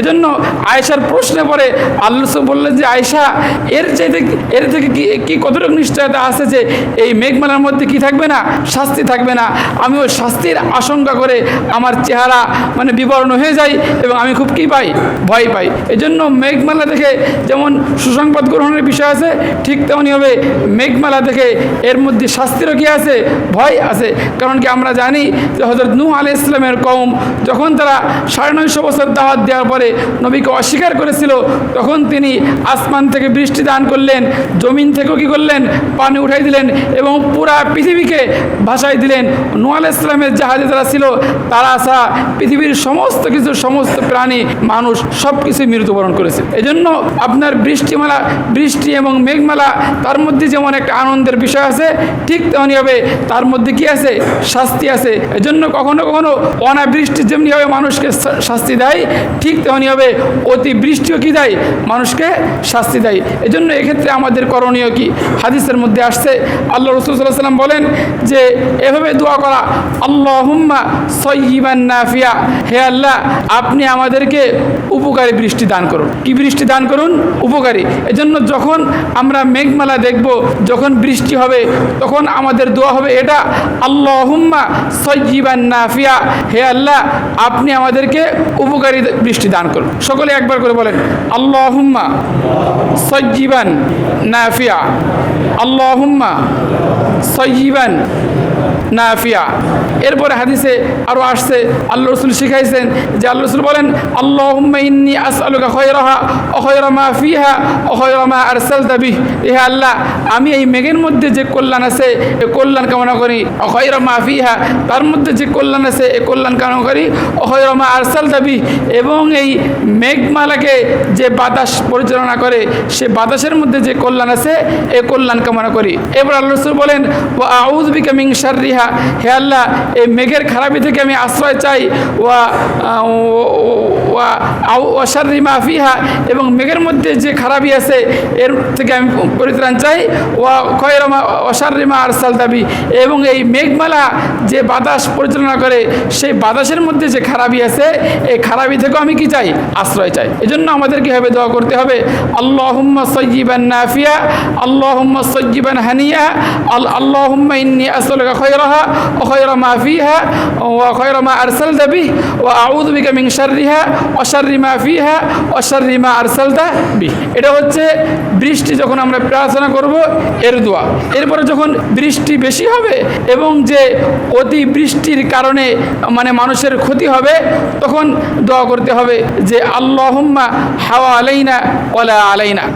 এজন্য আয়েশার প্রশ্নে পরে আল্লাহ বললেন যে, আয়েশা, এর চাইতে এর থেকে কি কি কতটুকু নিশ্চয়তা আছে যে, এই মেঘমালার মধ্যে কি থাকবে না? শাস্তি থাকবে না। আমি ওই শাস্তির আশঙ্কা করে আমার চেহারা মানে বিবর্ণ হয়ে যায় এবং আমি খুব কী পাই? ভয় পাই। এই জন্য মেঘমালা দেখে যেমন সুসংবাদ গ্রহণের বিষয় আছে, ঠিক তেমনই হবে মেঘমালা দেখে এর মধ্যে শাস্তিরও কি আছে? ভয় আছে। কারণ কি আমরা জানি যে হজরত নূহ আলি ইসলামের কম যখন তারা সাড়ে নয়শো বছর দাওয়াত দেওয়ার পরে নবীকে অস্বীকার করেছিল, তখন তিনি আসমান থেকে বৃষ্টি দান করলেন, জমিন থেকেও কি করলেন? পানি উঠাই দিলেন এবং পুরা পৃথিবীকে ভাসাই দিলেন। নূহ আলি ইসলামের জাহাজে যারা ছিল, তারা আসা পৃথিবীর সমস্ত কিছু, সমস্ত প্রাণী, মানুষ সব কিছুই মৃত্যুবরণ করেছে। এজন্য আপনার বৃষ্টিমালা, বৃষ্টি এবং মেঘমালা, তার মধ্যে যেমন একটা আনন্দের বিষয় আছে, ঠিক তেমনই হবে তার মধ্যে কি আছে? শাস্তি আছে। এজন্য কখনো কখনো অনাবৃষ্টি যেমনি হবে মানুষকে শাস্তি দেয়, ঠিক তেমনই হবে। অতি বৃষ্টিও কি দেয়? মানুষকে শাস্তি দেয়। এজন্য এক্ষেত্রে আমাদের করণীয় কি? হাদিসের মধ্যে আসছে, আল্লাহ রসুল সাল্লাহ সাল্লাম বলেন যে, এভাবে দোয়া করা আল্লাহ হুম্মা সৈবান নাফিয়া। হে আল্লাহ, আপনি আমাদেরকে উপকারী বৃষ্টি দান করুন। কি বৃষ্টি দান করুন? উপকারী। এজন্য যখন আমরা মেঘমালা দেখব, যখন বৃষ্টি হবে, তখন আমাদের দোয়া হবে এটা আল্লাহ হুম্মা সৈবান নাফিয়া। হে আল্লাহ, আপনি আমাদেরকে উপকারী বৃষ্টি দান করুন। সকলে একবার করে বলেন আল্লাহ হুম্মা সজ্জীবান নাফিয়া। আল্লাহ হুম্মা সজ্জীবান নাফিয়া। এরপরে হাদিসে আরও আসছে, আল্লাহ রসুল শিখাইছেন যে আল্লাহ রসুল বলেন আল্লাহ ইন্নি আসআলুকা খয়রাহা অখয়রা মা ফিহা অখয়রা মা আরসাল দাবি হে আল্লাহ, আমি এই মেঘের মধ্যে যে কল্যাণ আছে, এ কল্যাণ কামনা করি। অখয়রা মা ফিহা, তার মধ্যে যে কল্যাণ আছে, এ কল্যাণ কামনা করি। অখয়রা মা আরসাল দাবি এবং এই মেঘমালাকে যে বাতাস পরিচালনা করে, সে বাতাসের মধ্যে যে কল্যাণ আছে, এ কল্যাণ কামনা করি। এবার আল্লাহ রসুল বলেন ও আউদ বিকা মিং শাররিহা। হে আল্লাহ এই মেঘের খারাপি থেকে আমি আশ্রয় চাই। ওয়া ওয়া ফিহা। এবং মেঘের মধ্যে যে খারাপি আছে, এর থেকে আমি পরিত্রাণ চাই। ওয়া খয়রমা অসারিমা আরসাল দাবি এবং এই মেঘমালা যে বাতাস পরিচালনা করে, সেই বাতাসের মধ্যে যে খারাপি আছে, এই খারাপি থেকেও আমি কি চাই? আশ্রয় চাই। এজন্য আমাদের কি হবে? দোয়া করতে হবে। আল্লাহুম্মা সজ্জিবান নাফিয়া, আল্লাহুম্মা সজ্জিবান হানিয়া, আল, আল্লাহুম্মা ইন্নি আসআলুকা খয়রাহা ওয়া খয়রা মা আরসালতা বিহি ওয়া আউযু বিকা মিন শাররিহা ওয়া শাররি মা ফিহা ওয়া শাররি মা আরসালতা বিহি এটা হচ্ছে বৃষ্টি যখন আমরা প্রার্থনা করব, এর দোয়া। এরপরে যখন বৃষ্টি বেশি হবে এবং যে অতি বৃষ্টির কারণে মানে মানুষের ক্ষতি হবে, তখন দোয়া করতে হবে যে আল্লাহুম্মা হাওয়া আলাইনা ওয়ালা আলাইনা।